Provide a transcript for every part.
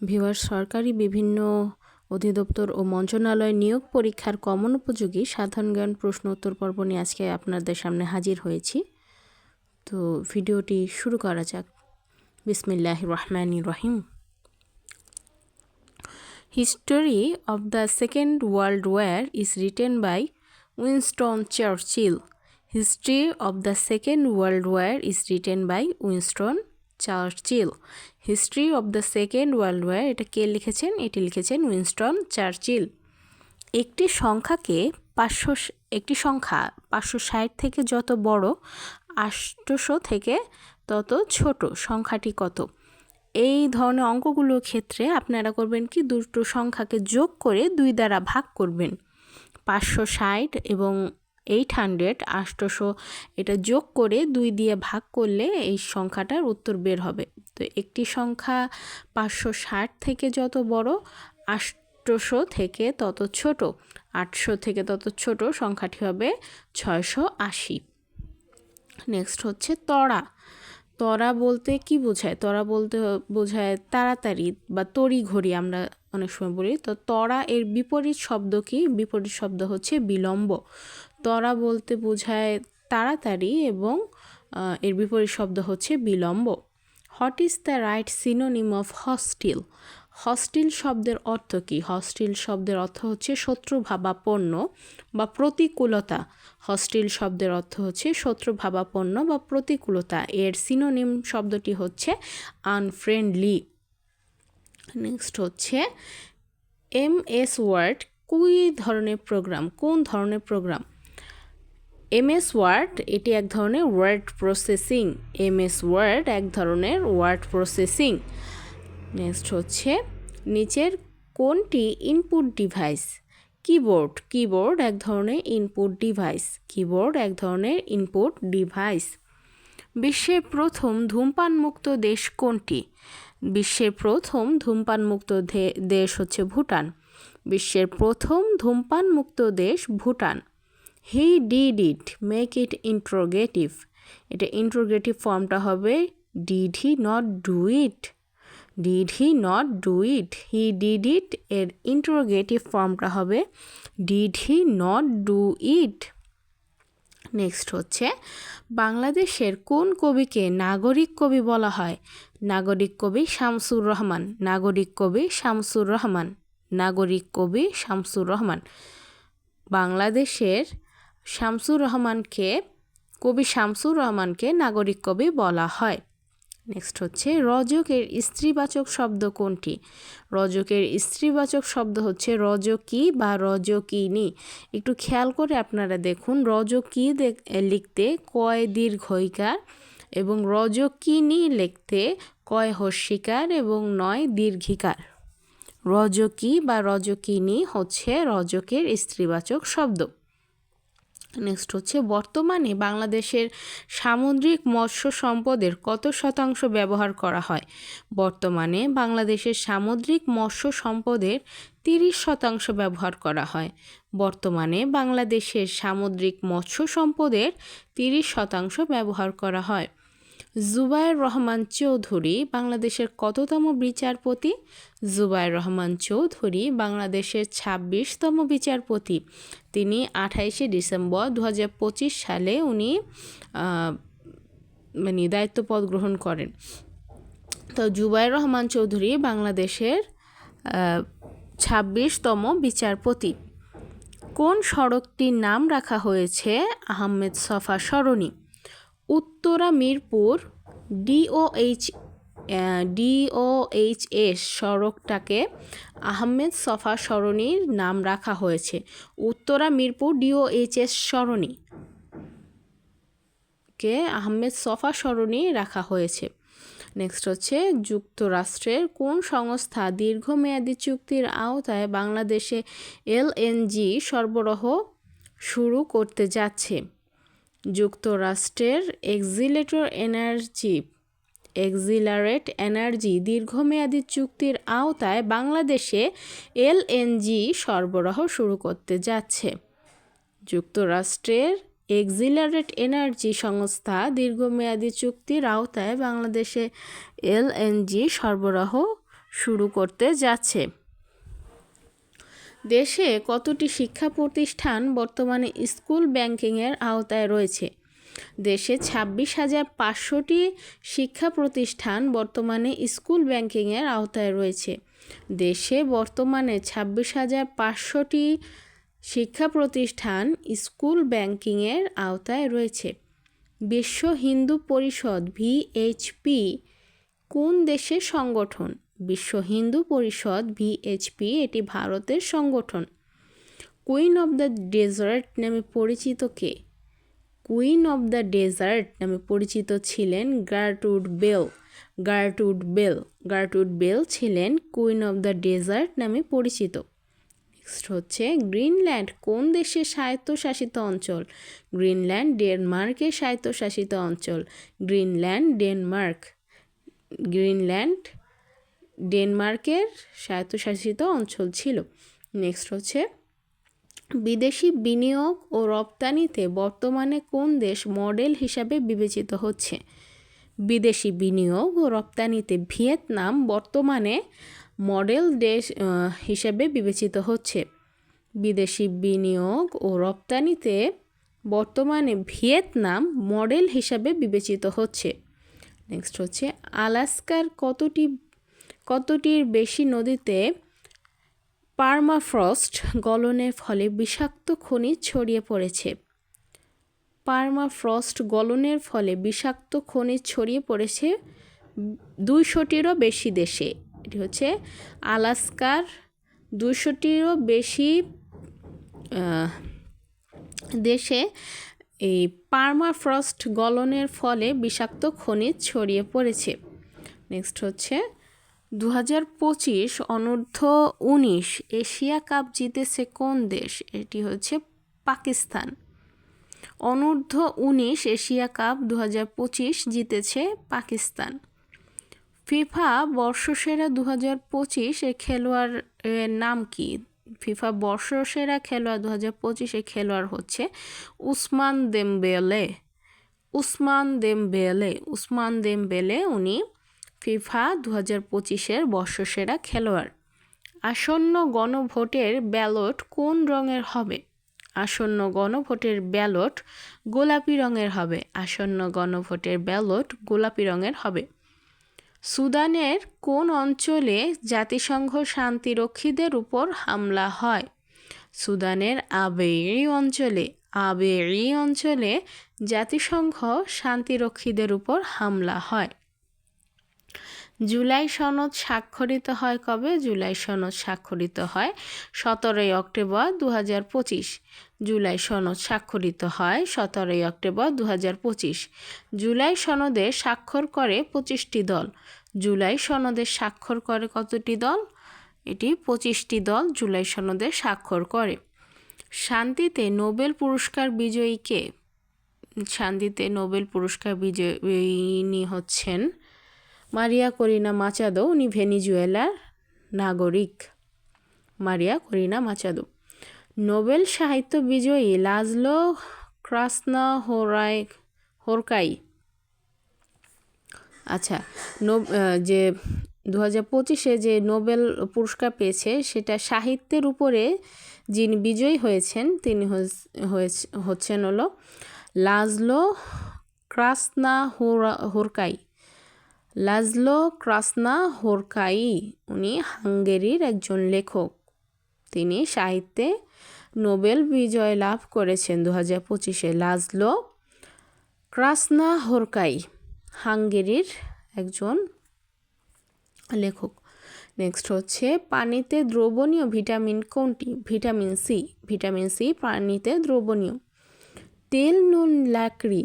Viewer সরকারি বিভিন্ন অধিদপ্তর ও মন্ত্রণালয় নিয়োগ পরীক্ষার কমন উপযোগী সাধারণ জ্ঞান প্রশ্ন উত্তর পর্ব নিয়ে আজকে আপনাদের সামনে হাজির হয়েছি। তো ভিডিওটি শুরু করা যাক। বিসমিল্লাহ রহমান রহিম। History of the second world war is written by Winston Churchill. History of the second world war is written by Winston Churchill. History of the second world war, এটা কে লিখেছেন? এটি লিখেছেন উইনস্টন চার্চিল। একটি সংখ্যাকে পাঁচশো একটি সংখ্যা পাঁচশো ষাট থেকে যত বড় আষ্টশো থেকে তত ছোট। সংখ্যাটি কত? এই ধরনের অঙ্কগুলোর ক্ষেত্রে আপনারা করবেন কি? দুটো সংখ্যাকে যোগ করে দুই দ্বারা ভাগ করবেন। পাঁচশো ষাট এবং এইট হান্ড্রেড আষ্টশো এটা যোগ করে দুই দিয়ে ভাগ করলে এই সংখ্যাটার উত্তর বের হবে। তো একটি সংখ্যা পাঁচশো ষাট থেকে যত বড় আষ্টশো থেকে তত ছোট, আটশো থেকে তত ছোট সংখ্যাটি হবে ছয়শো আশি। নেক্সট হচ্ছে তড়া তরা বলতে কি বোঝায়? তরা বলতে বোঝায় তাড়াতাড়ি বা তড়ি ঘড়ি আমরা অনেক সময় বলি। তো তরা এর বিপরীত শব্দ কি? বিপরীত শব্দ হচ্ছে বিলম্ব। তরা বলতে বোঝায় তাড়াতাড়ি এবং এর বিপরীত শব্দ হচ্ছে বিলম্ব। What is the right synonym of hostile hostile শব্দের অর্থ কী? হস্টিল শব্দের অর্থ হচ্ছে শত্রুভাবাপন্ন বা প্রতিকূলতা। হস্টিল শব্দের অর্থ হচ্ছে শত্রুভাবাপন্ন বা প্রতিকূলতা। এর সিনোনিম শব্দটি হচ্ছে আনফ্রেন্ডলি নেক্সট হচ্ছে এম এস ওয়ার্ড কুই ধরনের প্রোগ্রাম কোন ধরনের প্রোগ্রাম এমএস ওয়ার্ড এটি এক ধরনের ওয়ার্ড প্রসেসিং এমএস ওয়ার্ড এক ধরনের ওয়ার্ড প্রসেসিং নেক্সট হচ্ছে, নিচের কোনটি ইনপুট ডিভাইস কিবোর্ড কিবোর্ড এক ধরনের ইনপুট ডিভাইস কিবোর্ড এক ধরনের ইনপুট ডিভাইস বিশ্বের প্রথম ধূমপানমুক্ত দেশ কোনটি? বিশ্বের প্রথম ধূমপানমুক্ত দেশ হচ্ছে ভুটান। বিশ্বের প্রথম ধূমপানমুক্ত দেশ Bhutan. He did it make it interrogative এটা ইন্ট্রোগেটিভ ফর্মটা হবে did he not do it did he not do it he did it এর ইন্ট্রোগেটিভ ফর্মটা হবে did he not do it next হচ্ছে, বাংলাদেশের কোন কবিকে নাগরিক কবি বলা হয়? নাগরিক কবি শামসুর রহমান, নাগরিক কবি শামসুর রহমান, নাগরিক কবি শামসুর রহমান। বাংলাদেশের শামসুর রহমানকে, কবি শামসুর রহমানকে নাগরিক কবি বলা হয়। নেক্সট হচ্ছে, রজকের স্ত্রীবাচক শব্দ কোনটি? রজকের স্ত্রীবাচক শব্দ হচ্ছে রজকি বা রজকিনী। একটু খেয়াল করে আপনারা দেখুন, রজকি লিখতে কয় দীর্ঘইকার এবং রজকিনী লিখতে কয় হস্যিকার এবং নয় দীর্ঘিকার। রজকি বা রজকিনী হচ্ছে রজকের স্ত্রীবাচক শব্দ। নেক্সট হচ্ছে, বর্তমানে বাংলাদেশের সামুদ্রিক মৎস্য সম্পদের কত শতাংশ ব্যবহার করা হয়? বর্তমানে বাংলাদেশের সামুদ্রিক মৎস্য সম্পদের তিরিশ শতাংশ ব্যবহার করা হয়। বর্তমানে বাংলাদেশের সামুদ্রিক মৎস্য সম্পদের তিরিশ শতাংশ ব্যবহার করা হয়। জুবায়ের রহমান চৌধুরী বাংলাদেশের কততম বিচারপতি? জুবায়ের রহমান চৌধুরী বাংলাদেশের ছাব্বিশতম বিচারপতি। তিনি আঠাইশে ডিসেম্বর দু হাজার পঁচিশ সালে উনি মানে দায়িত্ব পদ গ্রহণ করেন। তো জুবায়ের রহমান চৌধুরী বাংলাদেশের ছাব্বিশতম বিচারপতি। কোন সড়কটির নাম রাখা হয়েছে? আহমেদ সফা সরণি। উত্তরা মিরপুর ডিওএইচ ডিওএইচএস সড়কটাকে আহমেদ সফা সরণির নাম রাখা হয়েছে। উত্তরা মিরপুর ডিওএইচএস সরণি কে আহমেদ সফা সরণি রাখা হয়েছে। নেক্সট হচ্ছে, যুক্তরাষ্ট্রের কোন সংস্থা দীর্ঘমেয়াদী চুক্তির আওতায় বাংলাদেশে এলএনজি সরবরাহ শুরু করতে যাচ্ছে? যুক্তরাষ্ট্রের এক্সিলেটর এনার্জি, এক্সিলারেট এনার্জি দীর্ঘমেয়াদী চুক্তির আওতায় বাংলাদেশে এলএনজি সরবরাহ শুরু করতে যাচ্ছে। যুক্তরাষ্ট্রের এক্সিলারেট এনার্জি সংস্থা দীর্ঘমেয়াদী চুক্তির আওতায় বাংলাদেশে এলএনজি সরবরাহ শুরু করতে যাচ্ছে। দেশে কতটি শিক্ষা প্রতিষ্ঠান বর্তমানে স্কুল ব্যাংকিংয়ের আওতায় রয়েছে? দেশে ছাব্বিশ হাজার পাঁচশোটি শিক্ষা প্রতিষ্ঠান বর্তমানে স্কুল ব্যাংকিংয়ের আওতায় রয়েছে। দেশে বর্তমানে ছাব্বিশ হাজার পাঁচশোটি শিক্ষা প্রতিষ্ঠান স্কুল ব্যাংকিংয়ের আওতায় রয়েছে। বিশ্ব হিন্দু পরিষদ, ভিএইচপি, কোন দেশের সংগঠন? বিশ্ব হিন্দু পরিষদ ভিএইচপি এটি ভারতের সংগঠন। কুইন অব দ্য ডেজার্ট নামে পরিচিত কে? কুইন অব দ্য ডেজার্ট নামে পরিচিত ছিলেন গার্টুড বেল গার্টুড বেল গার্টুড বেল ছিলেন কুইন অব দ্য ডেজার্ট নামে পরিচিত। নেক্সট হচ্ছে গ্রিনল্যান্ড কোন দেশের স্বায়ত্তশাসিত অঞ্চল? গ্রিনল্যান্ড ডেনমার্কের স্বায়ত্তশাসিত অঞ্চল। গ্রিনল্যান্ড ডেনমার্ক গ্রিনল্যান্ড ডেনমার্কের স্বায়ত্তশাসিত অঞ্চল ছিল। নেক্সট হচ্ছে, বিদেশি বিনিয়োগ ও রপ্তানিতে বর্তমানে কোন দেশ মডেল হিসাবে বিবেচিত হচ্ছে? বিদেশি বিনিয়োগ ও রপ্তানিতে ভিয়েতনাম বর্তমানে মডেল দেশ হিসেবে বিবেচিত হচ্ছে। বিদেশি বিনিয়োগ ও রপ্তানিতে বর্তমানে ভিয়েতনাম মডেল হিসাবে বিবেচিত হচ্ছে। নেক্সট হচ্ছে, আলাস্কার কতটি কতটির বেশি নদীতে পার্মাফ্রস্ট গলনের ফলে বিষাক্ত খনিজ ছড়িয়ে পড়েছে? পার্মাফ্রস্ট গলনের ফলে বিষাক্ত খনিজ ছড়িয়ে পড়েছে দুইশোটিরও বেশি দেশে। এটি হচ্ছে আলাস্কার দুশোটিরও বেশি দেশে এই পার্মাফ্রস্ট গলনের ফলে বিষাক্ত খনিজ ছড়িয়ে পড়েছে। নেক্সট হচ্ছে দু হাজার পঁচিশ অনূর্ধ্ব উনিশ এশিয়া কাপ জিতেছে কোন দেশ? এটি হচ্ছে পাকিস্তান। অনূর্ধ্ব উনিশ এশিয়া কাপ দু হাজার পঁচিশ জিতেছে পাকিস্তান। ফিফা বর্ষসেরা দু হাজার পঁচিশ এর খেলোয়াড়ের নাম কি? ফিফা বর্ষসেরা খেলোয়াড় দু হাজার পঁচিশে খেলোয়াড় হচ্ছে উসমান দেমবেলে। উসমান দেমবেলে উসমান দেমবেলে উনি ফিফা দু হাজার পঁচিশের বর্ষসেরা খেলোয়াড়। আসন্ন গণভোটের ব্যালট কোন রঙের হবে? আসন্ন গণভোটের ব্যালট গোলাপি রঙের হবে। আসন্ন গণভোটের ব্যালট গোলাপি রঙের হবে। সুদানের কোন অঞ্চলে জাতিসংঘ শান্তিরক্ষীদের উপর হামলা হয়? সুদানের আবেরি অঞ্চলে আবেরি অঞ্চলে জাতিসংঘ শান্তিরক্ষীদের উপর হামলা হয়। জুলাই সনদ স্বাক্ষরিত হয় কবে? জুলাই সনদ স্বাক্ষরিত হয় সতেরোই অক্টোবর দু হাজার পঁচিশ। জুলাই সনদ স্বাক্ষরিত হয় সতেরোই অক্টোবর দু হাজার পঁচিশ। জুলাই সনদে স্বাক্ষর করে পঁচিশটি দল। জুলাই সনদে স্বাক্ষর করে কতটি দল? এটি পঁচিশটি দল জুলাই সনদে স্বাক্ষর করে। শান্তিতে নোবেল পুরস্কার বিজয়ীকে শান্তিতে নোবেল পুরস্কার বিজয়ী হচ্ছেন মারিয়া করিনা মাচাদো, উনি ভেনিজুয়েলার নাগরিক। মারিয়া করিনা মাচাদো। নোবেল সাহিত্য বিজয়ী লাজলো ক্রাসনা হোরাই হোরকাই। আচ্ছা যে দু হাজার পঁচিশে যে নোবেল পুরস্কার পেয়েছে, সেটা সাহিত্যের উপরে যিনি বিজয়ী হয়েছেন, তিনি হচ্ছেন হলো লাজলো ক্রাসনা হোরা হোরকাই। লাজলো ক্রাসনা হোরকাই, উনি হাঙ্গেরির একজন লেখক। তিনি সাহিত্যে নোবেল বিজয় লাভ করেছেন দু হাজার পঁচিশে। লাজলো ক্রাসনা হোরকাই, হাঙ্গেরির একজন লেখক। নেক্সট হচ্ছে, পানিতে দ্রবণীয় ভিটামিন কোনটি? Vitamin C. ভিটামিন সি পানিতে দ্রবণীয়। তেল, নুন, লাকড়ি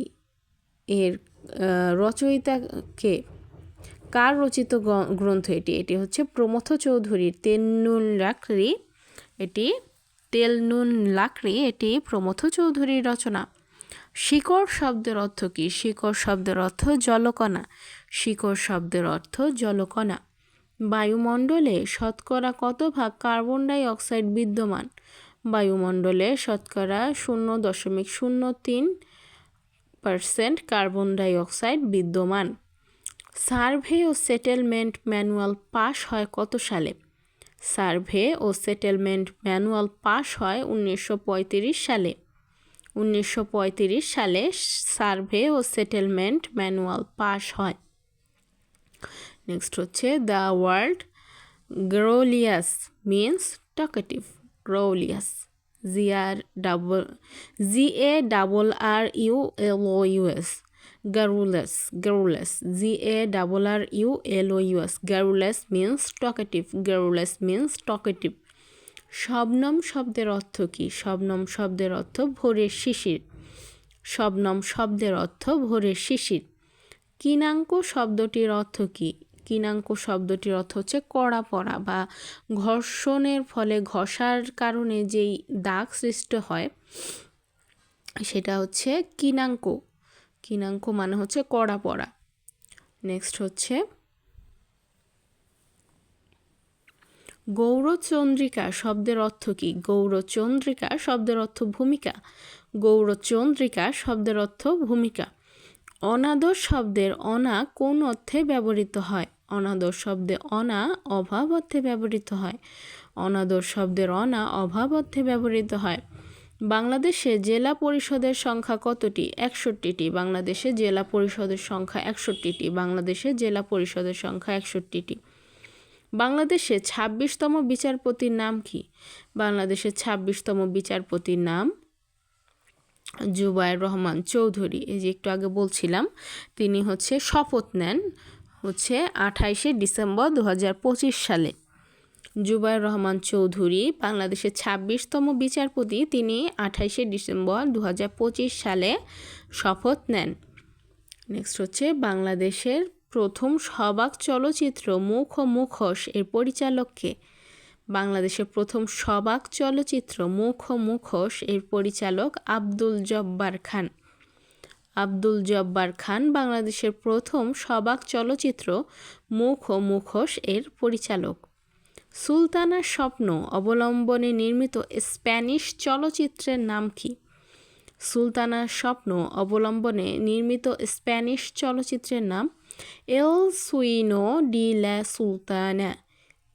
এর রচয়িতাকে কার রচিত গ্রন্থ এটি? এটি হচ্ছে প্রমথ চৌধুরীর তেল নুন লাকড়ি এটি তেল নুন লাকড়ি এটি প্রমথ চৌধুরীর রচনা। শিকড় শব্দের অর্থ কী? শিকড় শব্দের অর্থ জলকণা। শিকড় শব্দের অর্থ জলকণা। বায়ুমণ্ডলে শতকরা কত ভাগ কার্বন ডাই অক্সাইড বিদ্যমান? বায়ুমণ্ডলে শতকরা শূন্য দশমিক শূন্য তিন পারসেন্ট কার্বন ডাই অক্সাইড বিদ্যমান। সার্ভে ও সেটেলমেন্ট ম্যানুয়াল পাস হয় কত সালে? সার্ভে ও সেটেলমেন্ট ম্যানুয়াল পাস হয় উনিশশো পঁয়ত্রিশ সালে। উনিশশো পঁয়ত্রিশ সালে সার্ভে ও সেটেলমেন্ট ম্যানুয়াল পাস হয়। নেক্সট হচ্ছে the world garrulous means talkative. Garrulous. G R double, G A double R U L O u s garrulous garrulous G A double R U L O u s garrulous means talkative garrulous means talkative শবনম শব্দের অর্থ কী? শবনম শব্দের অর্থ ভোরের শিশির। শবনম শব্দের অর্থ ভোরের শিশির। কিনাঙ্ক শব্দটির অর্থ কী? কিনাঙ্ক শব্দটির অর্থ হচ্ছে কড়া পড়া বা ঘর্ষণের ফলে ঘষার কারণে যেই দাগ সৃষ্টি হয়, সেটা হচ্ছে কিনাঙ্ক। কিনাঙ্ক মানে হচ্ছে কড়া পড়া। নেক্সট হচ্ছে গৌরচন্দ্রিকা শব্দের অর্থ কী? গৌরচন্দ্রিকা শব্দের অর্থ ভূমিকা। গৌরচন্দ্রিকা শব্দের অর্থ ভূমিকা। অনাদর শব্দের অনা কোন অর্থে ব্যবহৃত হয়? অনাদর শব্দে অনা অভাব অর্থে ব্যবহৃত হয়। অনাদর শব্দের অনা অভাব অর্থে ব্যবহৃত হয়। বাংলাদেশে জেলা পরিষদের সংখ্যা কতটি? একষট্টিটি। বাংলাদেশে জেলা পরিষদের সংখ্যা একষট্টিটি। বাংলাদেশে জেলা পরিষদের সংখ্যা একষট্টিটি। বাংলাদেশে ছাব্বিশতম বিচারপতির নাম কি? বাংলাদেশের ছাব্বিশতম বিচারপতির নাম জুবাইর রহমান চৌধুরী। এই যে একটু আগে বলছিলাম, তিনি হচ্ছে শপথ নেন হচ্ছে আঠাইশে ডিসেম্বর দু হাজার পঁচিশ সালে। জুবাইর রহমান চৌধুরী, বাংলাদেশের ছাব্বিশতম বিচারপতি, তিনি আঠাইশে ডিসেম্বর দু হাজার পঁচিশ সালে শপথ নেন। নেক্সট হচ্ছে, বাংলাদেশের প্রথম সবাক চলচ্চিত্র মুখ ও মুখোশ এর পরিচালককে বাংলাদেশের প্রথম সবাক চলচ্চিত্র মুখ ও মুখোশ এর পরিচালক আব্দুল জব্বার খান। আব্দুল জব্বার খান বাংলাদেশের প্রথম সবাক চলচ্চিত্র মুখ ও মুখোশ এর পরিচালক। সুলতানার স্বপ্ন অবলম্বনে নির্মিত স্প্যানিশ চলচ্চিত্রের নাম কি? সুলতানার স্বপ্ন অবলম্বনে নির্মিত স্প্যানিশ চলচ্চিত্রের নাম এল সুইনো ডি লা সুলতানা।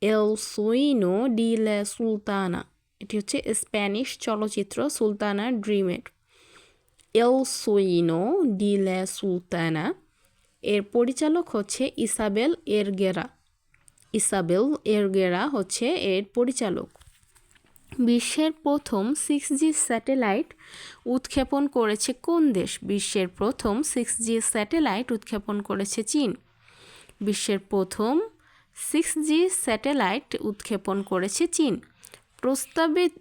এল সুইনো ডি লা সুলতানা। এটি হচ্ছে স্প্যানিশ চলচ্চিত্র সুলতানা ড্রিমের। এল সুইনো ডি লা সুলতানা। এর পরিচালক হচ্ছে ইসাবেল এরগেরা। ইসাবেল এরগেরা হচ্ছে এর পরিচালক। বিশ্বের প্রথম সিক্স জি স্যাটেলাইট উৎক্ষেপণ করেছে কোন দেশ? বিশ্বের প্রথম সিক্স জি স্যাটেলাইট উৎক্ষেপণ করেছে চীন। বিশ্বের প্রথম সিক্স জি স্যাটেলাইট উৎক্ষেপণ করেছে চীন। প্রস্তাবিত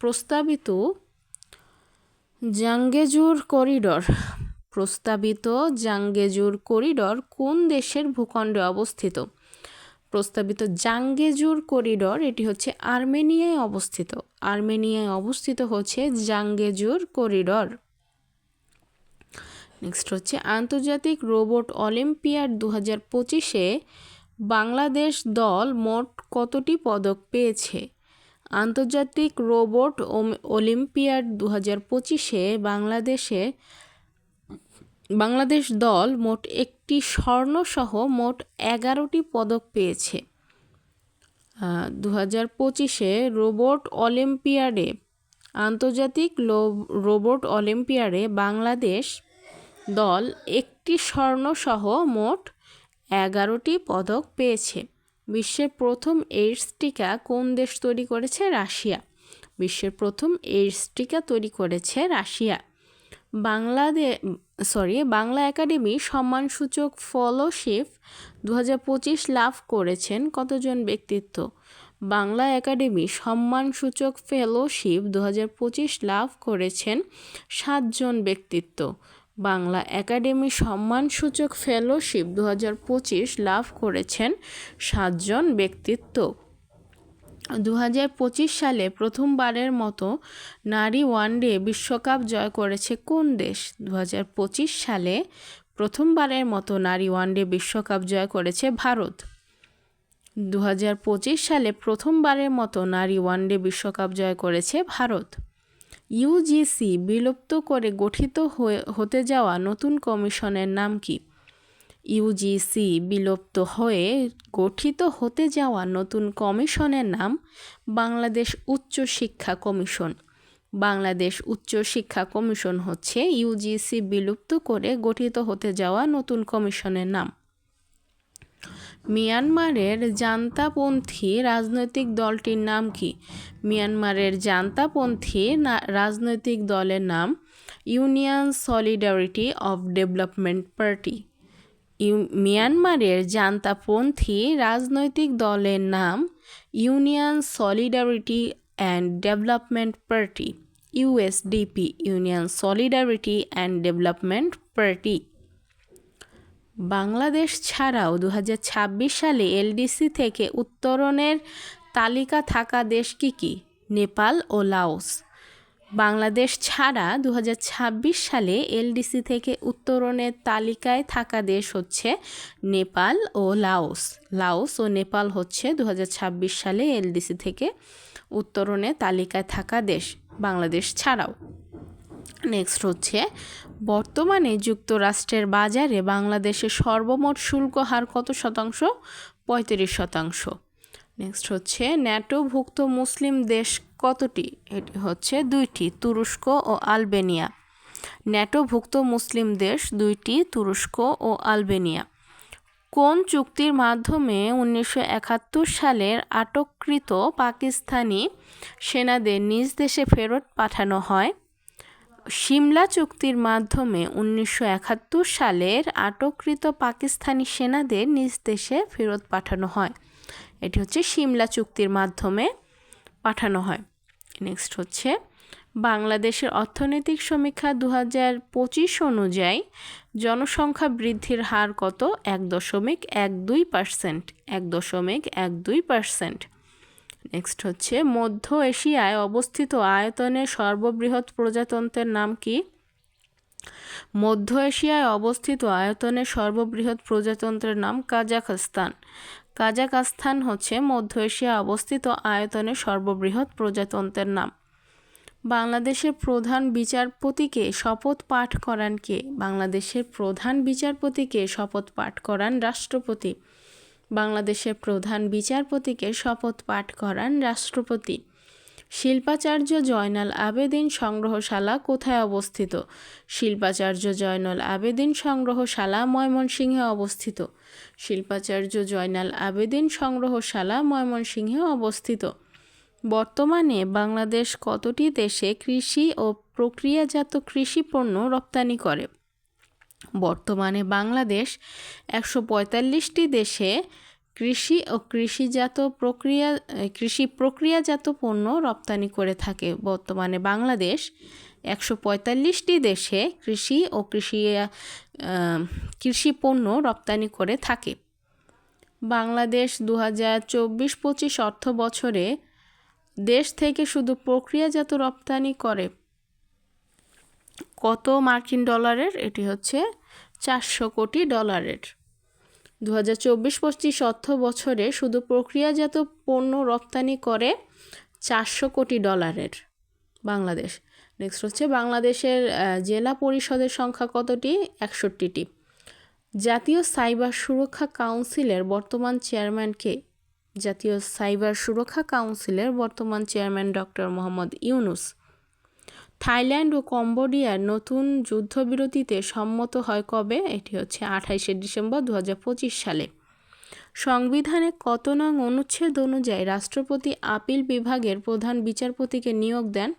প্রস্তাবিত জাঙ্গেজুর করিডর, প্রস্তাবিত জাঙ্গেজুর করিডর কোন দেশের ভূখণ্ডে অবস্থিত? প্রস্তাবিত জাঙ্গেজুর করিডর, এটি হচ্ছে আর্মেনিয়ায় অবস্থিত। আর্মেনিয়ায় অবস্থিত হচ্ছে জাঙ্গেজুর করিডর। নেক্সট হচ্ছে আন্তর্জাতিক রোবট অলিম্পিয়াড দু হাজার পঁচিশে বাংলাদেশ দল মোট কতটি পদক পেয়েছে? আন্তর্জাতিক রোবট অলিম্পিয়াড দু হাজার পঁচিশে বাংলাদেশে বাংলাদেশ দল মোট একটি স্বর্ণসহ মোট এগারোটি পদক পেয়েছে। দু হাজার পঁচিশে রোবট অলিম্পিয়াডে, আন্তর্জাতিক রোবট অলিম্পিয়াডে বাংলাদেশ দল একটি স্বর্ণসহ মোট এগারোটি পদক পেয়েছে। বিশ্বের প্রথম এইডস টিকা কোন দেশ তৈরি করেছে? রাশিয়া। বিশ্বের প্রথম এইডস টিকা তৈরি করেছে Russia. Bangladesh sorry Bangla academy সম্মানসূচক ফলোশিপ দু হাজার পঁচিশ লাভ করেছেন কতজন ব্যক্তিত্ব? বাংলা একাডেমি সম্মানসূচক ফেলোশিপ দু পঁচিশ লাভ করেছেন সাতজন ব্যক্তিত্ব। বাংলা একাডেমি সম্মানসূচক ফেলোশিপ দু পঁচিশ লাভ করেছেন সাতজন ব্যক্তিত্ব। দু হাজার পঁচিশ সালে প্রথমবারের মতো নারী ওয়ানডে বিশ্বকাপ জয় করেছে কোন দেশ? দু হাজার পঁচিশ সালে প্রথমবারের মতো নারী ওয়ানডে বিশ্বকাপ জয় করেছে ভারত। দু হাজার পঁচিশ সালে প্রথমবারের মতো নারী ওয়ানডে বিশ্বকাপ জয় করেছে ভারত। ইউজিসি বিলুপ্ত করে গঠিত হতে যাওয়া নতুন কমিশনের নাম কি? ইউজিসি বিলুপ্ত হয়ে গঠিত হতে যাওয়া নতুন কমিশনের নাম বাংলাদেশ উচ্চ শিক্ষা কমিশন। বাংলাদেশ উচ্চ শিক্ষা কমিশন হচ্ছে ইউজিসি বিলুপ্ত করে গঠিত হতে যাওয়া নতুন কমিশনের নাম। মিয়ানমারের জান্তাপন্থী রাজনৈতিক দলটির নাম কি? মিয়ানমারের জান্তাপন্থী রাজনৈতিক দলের নাম Union Solidarity of Development Party. মিয়ানমারের জান্তাপন্থী রাজনৈতিক দলের নাম Union Solidarity and Development Party, USDP, Union Solidarity and Development Party. Bangladesh ছাড়াও দু হাজার ছাব্বিশ সালে এলডিসি থেকে উত্তরণের তালিকা থাকা দেশ কি কী? নেপাল ও লাওস। বাংলাদেশ ছাড়া দু হাজার ছাব্বিশ সালে এলডিসি থেকে উত্তরণের তালিকায় থাকা দেশ হচ্ছে নেপাল ও লাওস। লাওস ও নেপাল হচ্ছে দু হাজার ছাব্বিশ সালে এলডিসি থেকে উত্তরণের তালিকায় থাকা দেশ বাংলাদেশ ছাড়াও। নেক্সট হচ্ছে, বর্তমানে যুক্তরাষ্ট্রের বাজারে বাংলাদেশের সর্বমোট শুল্ক হার কত শতাংশ? পঁয়ত্রিশ শতাংশ। নেক্সট হচ্ছে, ন্যাটোভুক্ত মুসলিম দেশ কতটি? এটি হচ্ছে দুইটি, তুরস্ক ও আলবেনিয়া। ন্যাটোভুক্ত মুসলিম দেশ দুইটি, তুরস্ক ও আলবেনিয়া। কোন চুক্তির মাধ্যমে উনিশশো একাত্তর সালের আটককৃত পাকিস্তানি সেনাদের নিজ দেশে ফেরত পাঠানো হয়? সিমলা চুক্তির মাধ্যমে উনিশশো একাত্তর সালের আটককৃত পাকিস্তানি সেনাদের নিজ দেশে ফেরত পাঠানো হয়। এটি হচ্ছে সিমলা চুক্তির মাধ্যমে পাঠানো হয়। নেক্সট হচ্ছে, বাংলাদেশের অর্থনৈতিক সমীক্ষা দু হাজার পঁচিশ অনুযায়ী জনসংখ্যা বৃদ্ধির হার কত? এক দশমিক এক দুই পার্সেন্ট, এক দশমিক এক দুই পার্সেন্ট। নেক্সট হচ্ছে, মধ্য এশিয়ায় অবস্থিত আয়তনের সর্ববৃহৎ প্রজাতন্ত্রের নাম কি? মধ্য এশিয়ায় অবস্থিত আয়তনের সর্ববৃহৎ প্রজাতন্ত্রের নাম কাজাখস্তান। কাজাখস্তান হচ্ছে মধ্য এশিয়া অবস্থিত আয়তনের সর্ববৃহৎ প্রজাতন্ত্রের নাম। বাংলাদেশের প্রধান বিচারপতিকে শপথ পাঠ করান কে? বাংলাদেশের প্রধান বিচারপতিকে শপথ পাঠ করান রাষ্ট্রপতি। বাংলাদেশের প্রধান বিচারপতিকে শপথ পাঠ করান রাষ্ট্রপতি। শিল্পাচার্য জয়নাল আবেদিন সংগ্রহশালা কোথায় অবস্থিত? শিল্পাচার্য জয়নাল আবেদিন সংগ্রহশালা ময়মনসিংহে অবস্থিত। শিল্পাচার্য জয়নাল আবেদিন সংগ্রহশালা ময়মনসিংহে অবস্থিত। বর্তমানে বাংলাদেশ কতটি দেশে কৃষি ও প্রক্রিয়াজাত কৃষি পণ্য রপ্তানি করে? বর্তমানে বাংলাদেশ একশো পঁয়তাল্লিশটি দেশে কৃষি ও কৃষিজাত প্রক্রিয়া কৃষি প্রক্রিয়াজাত পণ্য রপ্তানি করে থাকে। বর্তমানে বাংলাদেশ একশো পঁয়তাল্লিশটি দেশে কৃষি ও কৃষি কৃষি পণ্য রপ্তানি করে থাকে। বাংলাদেশ দু হাজার চব্বিশ পঁচিশ অর্থ বছরে দেশ থেকে শুধু প্রক্রিয়াজাত রপ্তানি করে। কত মার্কিন ডলারের? এটি হচ্ছে চারশো কোটি ডলারের। দু হাজার চব্বিশ অর্থ বছরে শুধু প্রক্রিয়াজাত পণ্য রপ্তানি করে চারশো কোটি ডলারের বাংলাদেশ। নেক্সট হচ্ছে বাংলাদেশের জেলা পরিষদের সংখ্যা কতটি? একষট্টিটি। জাতীয় সাইবার সুরক্ষা কাউন্সিলের বর্তমান চেয়ারম্যানকে জাতীয় সাইবার সুরক্ষা কাউন্সিলের বর্তমান chairman doctor Mohammad Yunus. Thailand ও কম্বোডিয়ার নতুন যুদ্ধবিরতিতে সম্মত হয় কবে? এটি হচ্ছে আঠাইশে ডিসেম্বর দু হাজার পঁচিশ সালে। সংবিধানে কত নং অনুচ্ছেদ অনুযায়ী রাষ্ট্রপতি আপিল বিভাগের প্রধান বিচারপতিকে নিয়োগ দেন?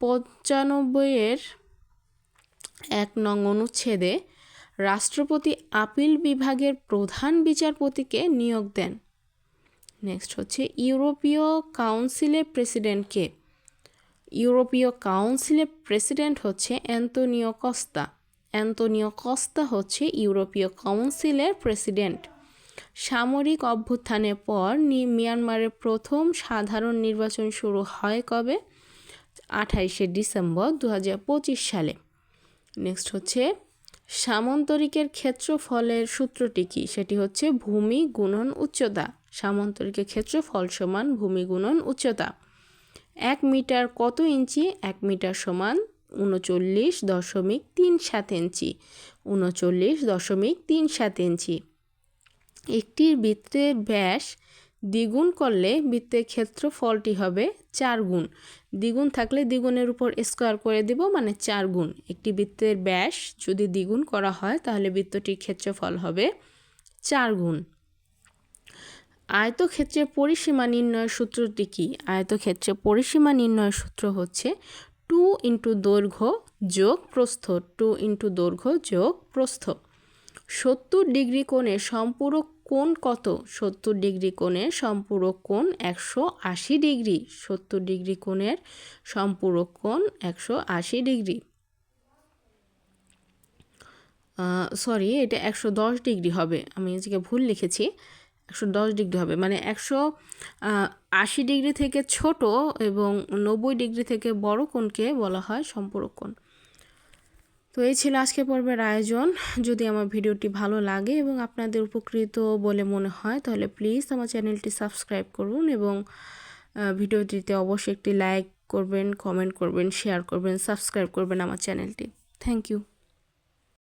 পঁচানব্বইয়ের এক নং অনুচ্ছেদে রাষ্ট্রপতি আপিল বিভাগের প্রধান বিচারপতিকে নিয়োগ দেন। নেক্সট হচ্ছে ইউরোপীয় কাউন্সিলের প্রেসিডেন্টকে। ইউরোপীয় কাউন্সিলের প্রেসিডেন্ট হচ্ছে অ্যান্তোনিও কস্তা। অ্যান্তোনিও কস্তা হচ্ছে ইউরোপীয় কাউন্সিলের প্রেসিডেন্ট। সামরিক অভ্যুত্থানের পর মিয়ানমারের প্রথম সাধারণ নির্বাচন শুরু হয় কবে? আঠাইশে ডিসেম্বর দু হাজার পঁচিশ সালে। নেক্সট হচ্ছে, সামন্তরিকের ক্ষেত্রফলের সূত্রটি কী? সেটি হচ্ছে ভূমি গুণন উচ্চতা। সামন্তরিকের ক্ষেত্রফল সমান ভূমি গুণন উচ্চতা। এক মিটার কত ইঞ্চি? এক মিটার সমান উনচল্লিশ দশমিক তিন সাত ইঞ্চি। উনচল্লিশ দশমিক তিন সাত ইঞ্চি। একটি বৃত্তের ব্যাস দ্বিগুণ করলে বৃত্তের ক্ষেত্রফলটি হবে চার গুণ। দ্বিগুণ থাকলে দ্বিগুণের উপর স্কোয়ার করে দিব মানে চার গুণ। একটি বৃত্তের ব্যাস যদি দ্বিগুণ করা হয় তাহলে বৃত্তটির ক্ষেত্রফল হবে চার গুণ। আয়তক্ষেত্রের পরিসীমা নির্ণয়ের সূত্রটি কী? আয়তক্ষেত্রের পরিসীমা নির্ণয়ের সূত্র হচ্ছে টু ইন্টু দৈর্ঘ্য যোগ প্রস্থ টু ইন্টু দৈর্ঘ্য যোগ প্রস্থ। সত্তর ডিগ্রি কোণে সম্পূরক কোণ কত? সত্তর ডিগ্রি কোণের সম্পূরক কোণ একশো আশি ডিগ্রি। সত্তর ডিগ্রি কোণের সম্পূরক কোণ একশো আশি ডিগ্রি। সরি এটা একশো দশ ডিগ্রি হবে। আমি আজকে ভুল লিখেছি। একশো দশ ডিগ্রি হবে। মানে একশো আশি ডিগ্রি থেকে ছোট এবং নব্বই ডিগ্রি থেকে বড় কোণকে বলা হয় সম্পূরক কোণ। তো এই ছিল আজকে পর্বের আয়োজন। যদি আমার ভিডিওটি ভালো লাগে এবং আপনাদের উপকৃত বলে মনে হয়, তাহলে প্লিজ আমার চ্যানেলটি সাবস্ক্রাইব করুন এবং ভিডিওটিতে অবশ্যই একটি লাইক করবেন কমেন্ট করবেন শেয়ার করবেন সাবস্ক্রাইব করবেন আমার চ্যানেলটি। Thank you